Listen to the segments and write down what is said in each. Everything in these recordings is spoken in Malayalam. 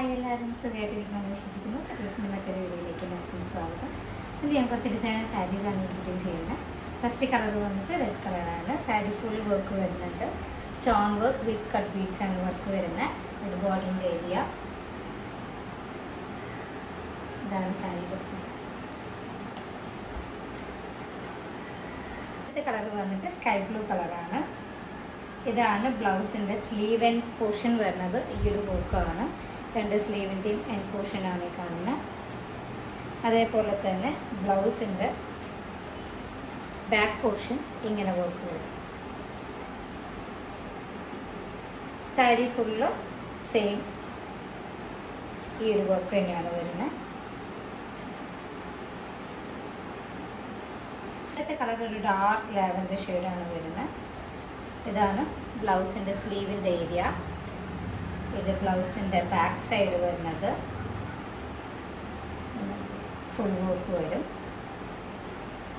ഹായ് എല്ലാവരും. സുഖമായിട്ടിരിക്കണമെന്ന് വിശ്വസിക്കുന്നു. കട്ടിൽസിന്റെ മറ്റൊരു വീഡിയോയിലേക്ക് എല്ലാവർക്കും സ്വാഗതം. ഇത് ഞാൻ കുറച്ച് ഡിസൈനർ സാരീസാണ് ഇൻട്രൊഡ്യൂസ് ചെയ്യുന്നത്. ഫസ്റ്റ് കളർ വന്നിട്ട് റെഡ് കളറാണ് സാരി ഫുൾ വർക്ക് വരുന്നുണ്ട്. Stone work with cut beads ആണ് വർക്ക് വരുന്നത് ഒരു ബോർഡറിന്റെ ഏരിയ ഇതാണ് സാരി ഫുൾ അടുത്ത കളർ വന്നിട്ട് സ്കൈ ബ്ലൂ കളറാണ് ഇതാണ് ബ്ലൗസിന്റെ സ്ലീവ് ആൻഡ് പോർഷൻ വരുന്നത്. ഈ ഒരു വർക്കാണ് രണ്ട് സ്ലീവിന്റെയും എൻ പോർഷനാണ് ഈ കാണുന്നത് അതേപോലെ തന്നെ ബ്ലൗസിന്റെ ബാക്ക് പോർഷൻ ഇങ്ങനെ വർക്ക് വരും സാരി ഫുള്ള് സെയിം ഈ ഒരു വർക്ക് തന്നെയാണ് വരുന്നത് അടുത്ത കളർ ഒരു ഡാർക്ക് ലാവൻഡർ ഷെയ്ഡാണ് വരുന്നത് ഇതാണ് ബ്ലൗസിന്റെ സ്ലീവിന്റെ ഏരിയ ഇത് ബ്ലൗസിന്റെ ബാക്ക് സൈഡ് വരുന്നത് ഫുൾ വർക്ക് വരും.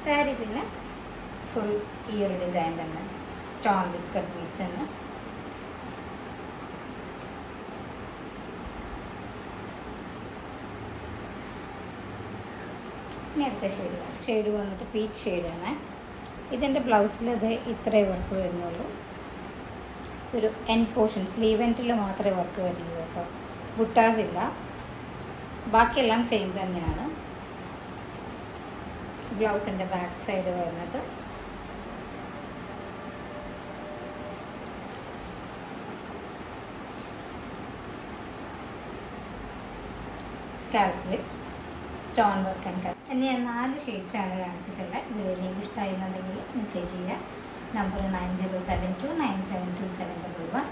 സാരി പിന്നെ ഫുൾ ഈ ഒരു ഡിസൈൻ തന്നെ. സ്റ്റോൺ കട്ട് ബീറ്റ്സ് എന്ന് ഇനി അടുത്ത ഷെയ്ഡ് ഷെയ്ഡ് വന്നിട്ട് പീച്ച് ഷെയ്ഡാണ് ഇതിന്റെ ബ്ലൗസിൽ ഇത് ഇത്രേ വർക്ക് വരുന്നുള്ളൂ. ഒരു എൻ പോർഷൻ സ്ലീവ് എൻഡിൽ മാത്രമേ വർക്ക് വരുള്ളൂ കേട്ടോ. ബുട്ടാസ് ഇല്ല. ബാക്കിയെല്ലാം സെയിം തന്നെയാണ്. ബ്ലൗസിന്റെ ബാക്ക് സൈഡ് വരുന്നത്. സ്കാൽപ്പിൽ സ്റ്റോൺ വർക്ക് ആൻഡ് ഇനി ഞാൻ നാല് ഷെയ്ഡ്സ് ആണ് കാണിച്ചിട്ടുള്ളത്. ഇത് നിങ്ങൾക്ക് ഇഷ്ടമായിരുന്നുണ്ടെങ്കിൽ മെസ്സേജ് ചെയ്യുക number 9072972721